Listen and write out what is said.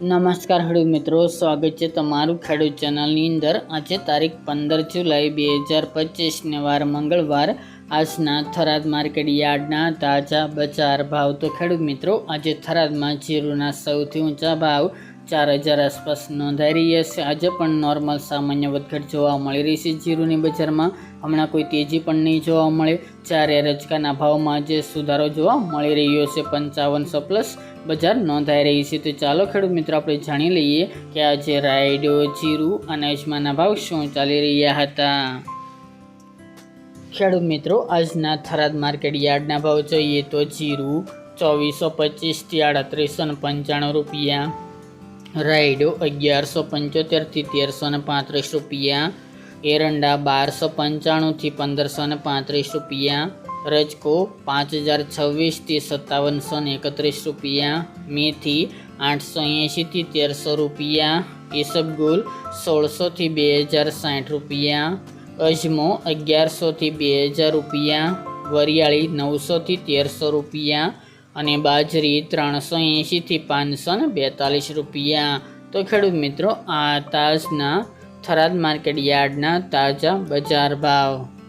નમસ્કાર ખેડૂત મિત્રો, સ્વાગત છે તમારું ખેડૂત ચેનલની અંદર. આજે તારીખ પંદર જુલાઈ બે હજાર પચીસને વાર મંગળવાર આજના થરાદ માર્કેટ યાર્ડના તાજા બજાર ભાવ તો ખેડૂત મિત્રો, આજે થરાદમાં જીરુના સૌથી ઊંચા ભાવ ચાર હજાર આસપાસ નોંધાઈ રહ્યા છે. આજે પણ નોર્મલ સામાન્ય વધઘટ જોવા મળી રહી છે જીરુની બજારમાં. હમણાં કોઈ તેજી પણ નહીં જોવા મળે. ચારે રજકાના ભાવમાં આજે સુધારો જોવા મળી રહ્યો છે. પંચાવનસો પ્લસ બજાર નોંધાઈ રહી છે. તો ચાલો ખેડૂત મિત્રો, આપણે જાણી લઈએ કે આજે રાયડો, જીરું અને અજમાના ભાવ શું ચાલી રહ્યા હતા. ખેડૂત મિત્રો, આજના થરાદ માર્કેટ યાર્ડના ભાવ જોઈએ તો જીરું ચોવીસો પચીસથી આડત્રીસો ને પંચાણું રૂપિયા. રાયડો અગિયારસો પંચોતેરથી તેરસો ને પાંત્રીસ રૂપિયા. એરંડા બારસો પંચાણુંથી પંદરસો ને પાંત્રીસ રૂપિયા. રજકો પાંચ હજાર છવ્વીસથી સત્તાવનસો ને એકત્રીસ રૂપિયા. મેથી આઠસો એંશીથી તેરસો રૂપિયા. ઈસબગુલ સોળસોથી બે હજાર સાઠ રૂપિયા. અજમો અગિયારસોથી બે હજાર રૂપિયા, વરિયાળી નવસોથી તેરસો રૂપિયા અને બાજરી ત્રણસો એંશીથી પાંચસો ને બેતાલીસ રૂપિયા. તો ખેડૂત મિત્રો, આ તાજના થરાદ માર્કેટ યાર્ડના તાજા બજાર ભાવ.